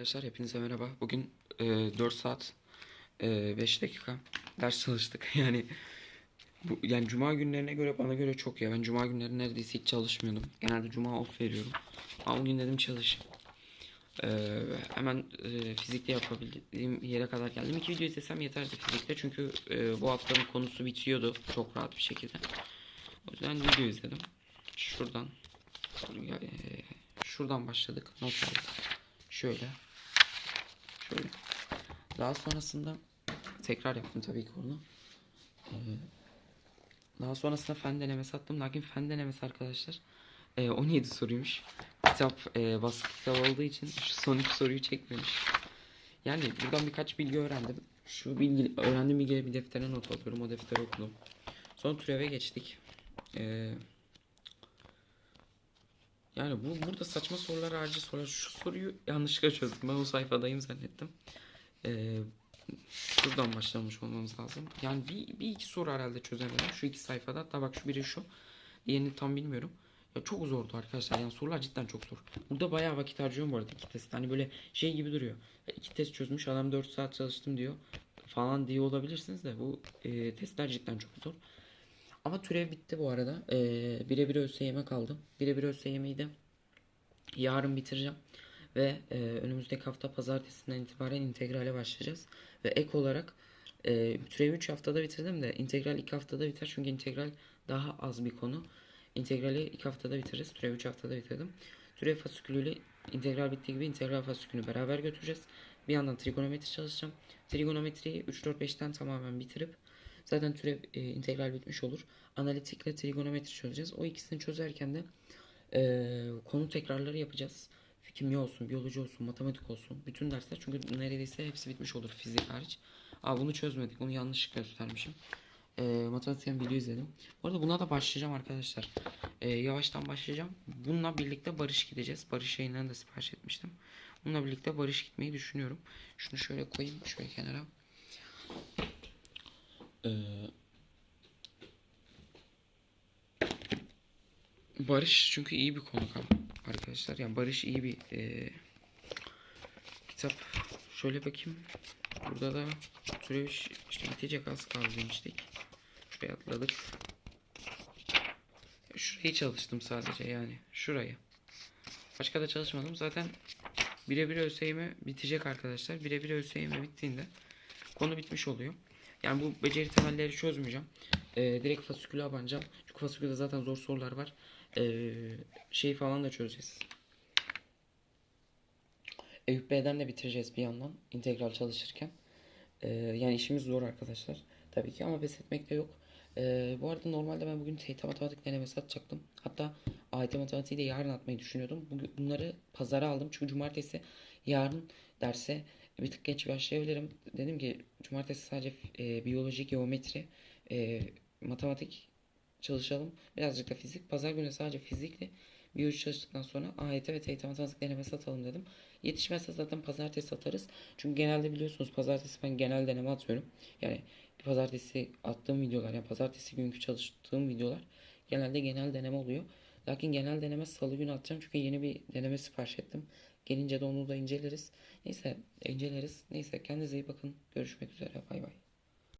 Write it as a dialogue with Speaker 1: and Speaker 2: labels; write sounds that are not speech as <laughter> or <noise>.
Speaker 1: Arkadaşlar hepinize merhaba. Bugün e, 4 saat e, 5 dakika ders çalıştık. <laughs> Yani bu yani cuma günlerine göre bana göre çok ya. Ben cuma günleri neredeyse hiç çalışmıyordum. Genelde cuma off veriyorum. Ama bugün dedim çalışayım. E, hemen e, fizikte yapabildiğim yere kadar geldim. İki video izlesem yeterdi fizikte. Çünkü e, bu haftanın konusu bitiyordu çok rahat bir şekilde. O yüzden video izledim. Şuradan e, şuradan başladık. Not aldık. Şöyle. Şöyle. Daha sonrasında tekrar yaptım tabii ki onu. Ee, daha sonrasında fen denemesi attım. Lakin fen denemesi arkadaşlar e, 17 soruymuş. Kitap e, baskı kitap olduğu için şu son iki soruyu çekmemiş. Yani buradan birkaç bilgi öğrendim. Şu bilgi, öğrendiğim bilgileri bir deftere not alıyorum. O defteri okudum. Sonra türeve geçtik. Eee yani bu burada saçma sorular harici sorular. Şu soruyu yanlışlıkla çözdüm. Ben o sayfadayım zannettim. Ee, şuradan başlamış olmamız lazım. Yani bir, bir iki soru herhalde çözemedim. Şu iki sayfada. Hatta bak şu biri şu. Diğerini tam bilmiyorum. Ya çok zordu arkadaşlar. Yani sorular cidden çok zor. Burada bayağı vakit harcıyorum bu arada iki test. Hani böyle şey gibi duruyor. İki test çözmüş adam 4 saat çalıştım diyor. Falan diye olabilirsiniz de bu e, testler cidden çok zor. Ama türev bitti bu arada. Ee, birebir ÖSYM kaldı. Birebir ÖSYM'yi de yarın bitireceğim. Ve e, önümüzdeki hafta pazartesinden itibaren integrale başlayacağız. Ve ek olarak e, türevi 3 haftada bitirdim de integral 2 haftada biter. Çünkü integral daha az bir konu. İntegrali 2 haftada bitiririz. Türevi 3 haftada bitirdim. Türev fasikülüyle integral bittiği gibi integral fasikülünü beraber götüreceğiz. Bir yandan trigonometri çalışacağım. Trigonometriyi 3-4-5'ten tamamen bitirip Zaten türev e, integral bitmiş olur. Analitikle trigonometri çözeceğiz. O ikisini çözerken de e, konu tekrarları yapacağız. Kimya olsun, biyoloji olsun, matematik olsun. Bütün dersler çünkü neredeyse hepsi bitmiş olur fizik hariç. Aa bunu çözmedik. Onu yanlışlıkla göstermişim. E, matematikten video izledim. Bu arada buna da başlayacağım arkadaşlar. E, yavaştan başlayacağım. Bununla birlikte Barış gideceğiz. Barış yayınlarını da sipariş etmiştim. Bununla birlikte Barış gitmeyi düşünüyorum. Şunu şöyle koyayım. Şöyle kenara. Ee, Barış çünkü iyi bir konu arkadaşlar. Yani Barış iyi bir e, kitap. Şöyle bakayım. Burada da türev işte bitecek az kaldı demiştik. Şuraya atladık. Şurayı çalıştım sadece yani. Şurayı. Başka da çalışmadım. Zaten birebir ÖSYM bitecek arkadaşlar. Birebir ÖSYM bittiğinde konu bitmiş oluyor. Yani bu beceri temelleri çözmeyeceğim. Ee, direkt fasiküle abanacağım. Çünkü fasikülde zaten zor sorular var. Ee, şey falan da çözeceğiz. Eyüp B'den de bitireceğiz bir yandan. integral çalışırken. Ee, yani işimiz zor arkadaşlar. Tabii ki ama pes etmek de yok. Ee, bu arada normalde ben bugün TYT matematik denemesi atacaktım. Hatta AYT matematiği de yarın atmayı düşünüyordum. Bugün bunları pazara aldım. Çünkü cumartesi yarın derse bir tık geç başlayabilirim. Dedim ki cumartesi sadece e, biyoloji, geometri, e, matematik çalışalım. Birazcık da fizik. Pazar günü sadece fizikle biyoloji çalıştıktan sonra AYT ve TYT matematik denemesi atalım dedim. Yetişmezse zaten pazartesi atarız. Çünkü genelde biliyorsunuz pazartesi ben genel deneme atıyorum. Yani pazartesi attığım videolar yani pazartesi günkü çalıştığım videolar genelde genel deneme oluyor. Lakin genel deneme salı günü atacağım çünkü yeni bir deneme sipariş ettim. Gelince de onu da inceleriz. Neyse inceleriz. Neyse kendinize iyi bakın. Görüşmek üzere. Bay bay.